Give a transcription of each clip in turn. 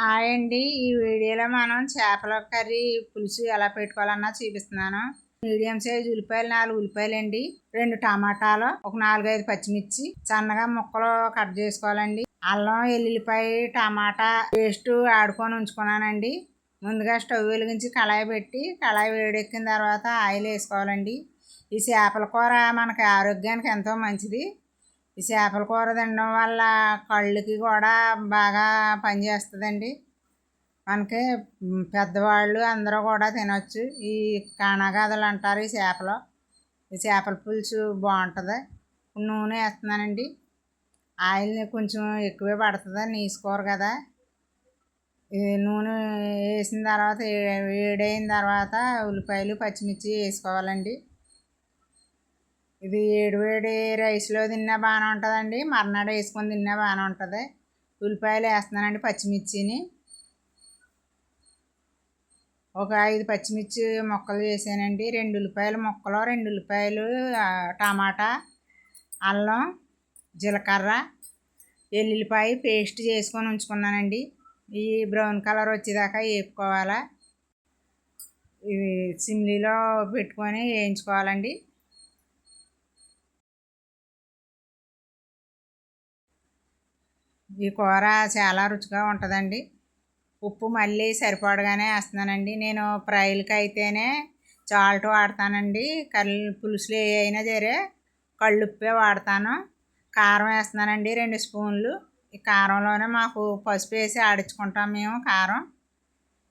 Hi అండి ఈ వీడియోలో మనం చేపల కర్రీ పులుసు ఎలా పెట్టుకోవాలన్నా చూపిస్తున్నాను. మీడియం సైజ్ ఉల్లిపాయలు నాలుగు ఉల్లిపాయలు అండి రెండు టమాటాలు ఒక నాలుగైదు పచ్చిమిర్చి. సన్నగా ముక్కలు కట్ చేసుకోవాలండి. అల్లం ఎల్లుల్లిపాయ టమాటా పేస్ట్ ఆడుకొని ఉంచుకున్నానండి. ముందుగా స్టవ్ వెలిగించి కళాయి పెట్టి కళాయి వేడెక్కిన తర్వాత ఆయిల్ వేసుకోవాలండి. ఈ చేపల కూర మనకి ఆరోగ్యానికి ఎంతో మంచిది. ఈ చేపల కూర తినడం వల్ల కళ్ళుకి కూడా బాగా పనిచేస్తుందండి మనకి పెద్దవాళ్ళు అందరూ కూడా తినొచ్చు. ఈ కాణాగాదలు అంటారు ఈ చేపలు. ఈ చేపల పులుసు బాగుంటుంది. నూనె వేస్తున్నానండి. ఆయిల్ని కొంచెం ఎక్కువే పడుతుంది. నీసుకోరు కదా. ఈ నూనె వేసిన తర్వాత వేడైన తర్వాత ఉల్లిపాయలు పచ్చిమిర్చి వేసుకోవాలండి. ఇది ఏడు వేడి రైస్లో తిన్నా బాగానే ఉంటుందండి. మర్నాడు వేసుకొని తిన్నా బాగానే ఉంటుంది. ఉల్లిపాయలు వేస్తున్నానండి పచ్చిమిర్చిని. ఒక ఐదు పచ్చిమిర్చి ముక్కలు చేశానండి రెండు ఉల్లిపాయల ముక్కలు రెండు ఉల్లిపాయలు టమాటా అల్లం జీలకర్ర ఎల్లుల్లిపాయ పేస్ట్ చేసుకొని ఉంచుకున్నానండి. ఈ బ్రౌన్ కలర్ వచ్చేదాకా వేపుకోవాలా. ఇవి సిమ్లీలో పెట్టుకొని వేయించుకోవాలండి. ఈ కూర చాలా రుచిగా ఉంటుందండి. ఉప్పు మళ్ళీ సరిపడగానే వేస్తున్నానండి. నేను ఫ్రైలకి అయితేనే చాల్ట్ వాడతానండి. కళ్ళు పులుసులు ఏ అయినా సరే కళ్ళుప్పే వాడతాను. కారం వేస్తున్నానండి రెండు స్పూన్లు. ఈ కారంలోనే మాకు పసుపు వేసి ఆడించుకుంటాం మేము కారం.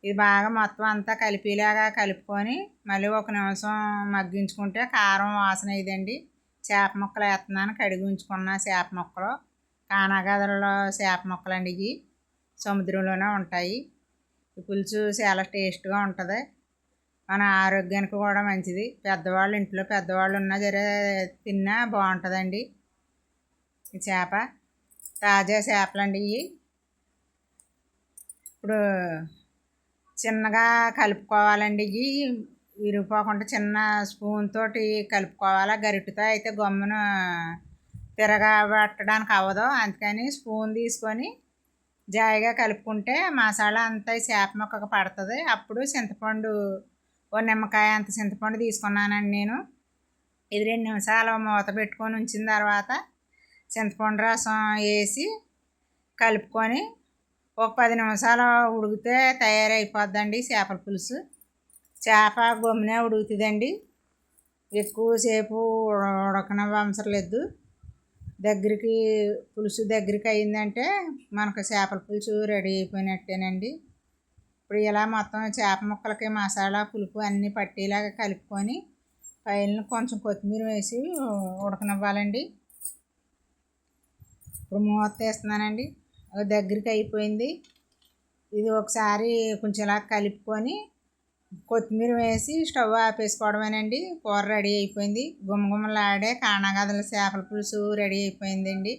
ఇది బాగా మొత్తం అంతా కలిపిలాగా కలుపుకొని మళ్ళీ ఒక నిమిషం మగ్గించుకుంటే కారం వాసన ఇదండి. చేప ముక్కలు వేస్తున్నాను. కడిగి ఉంచుకున్న చేప ముక్కలు. కానాగదలలో చేప ముక్కలండి ఇవి. సముద్రంలోనే ఉంటాయి. ఈ పులుసు చాలా టేస్ట్గా ఉంటుంది. మన ఆరోగ్యానికి కూడా మంచిది. పెద్దవాళ్ళు ఇంట్లో పెద్దవాళ్ళు ఉన్నా సరే తిన్నా బాగుంటుందండి. ఈ చేప తాజా చేపలండి ఇవి. ఇప్పుడు చిన్నగా కలుపుకోవాలండి ఇవి. విరిగిపోకుండా చిన్న స్పూన్ తోటి కలుపుకోవాలి. గరిటతో అయితే గమ్మున తిరగబెట్టడానికి అవ్వదు అందుకని స్పూన్ తీసుకొని జాయిగా కలుపుకుంటే మసాలా అంతా చేప మొక్కకు పడుతుంది. అప్పుడు చింతపండు ఓ నిమ్మకాయ అంత చింతపండు తీసుకున్నానండి నేను. ఇది రెండు నిమిషాలు మూత పెట్టుకొని ఉంచిన తర్వాత చింతపండు రసం వేసి కలుపుకొని ఒక పది నిమిషాలు ఉడికితే తయారైపోద్దండి చేపల పులుసు. చేప గమ్మునే ఉడుకుతుందండి. ఎక్కువసేపు ఉడకన అవసరం లేదు. దగ్గరికి పులుసు దగ్గరికి అయిందంటే మనకు చేపల పులుసు రెడీ అయిపోయినట్టేనండి. ఇప్పుడు ఇలా మొత్తం చేప ముక్కలకి మసాలా పులుపు అన్నీ పట్టేలాగా కలుపుకొని పైన కొంచెం కొత్తిమీర వేసి ఉడకనివ్వాలండి. ఇప్పుడు మూత తీస్తున్నానండి. దగ్గరికి అయిపోయింది. ఇది ఒకసారి కొంచెం ఇలా కలుపుకొని కొత్తిమీర వేసి స్టవ్ ఆపేసుకోవడమేనండి. కూర రెడీ అయిపోయింది. గుమగుమలాడే కానగదల చేపల పులుసు రెడీ అయిపోయిందండి.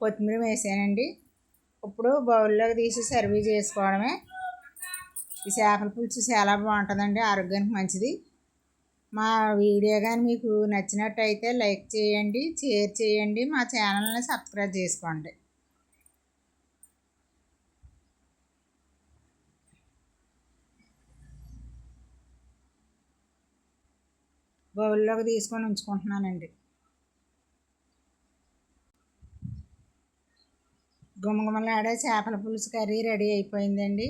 కొత్తిమీర వేసానండి. ఇప్పుడు బౌల్లోకి తీసి సర్వ్ చేసుకోవడమే. ఈ చేపల పులుసు చాలా బాగుంటుందండి. ఆరోగ్యానికి మంచిది. మా వీడియో కానీ మీకు నచ్చినట్టయితే లైక్ చేయండి షేర్ చేయండి. మా ఛానల్ని సబ్స్క్రైబ్ చేసుకోండి. బౌల్లోకి తీసుకొని ఉంచుకుంటున్నానండి. గుమగుమలాడే చేపల పులుసు కర్రీ రెడీ అయిపోయిందండి.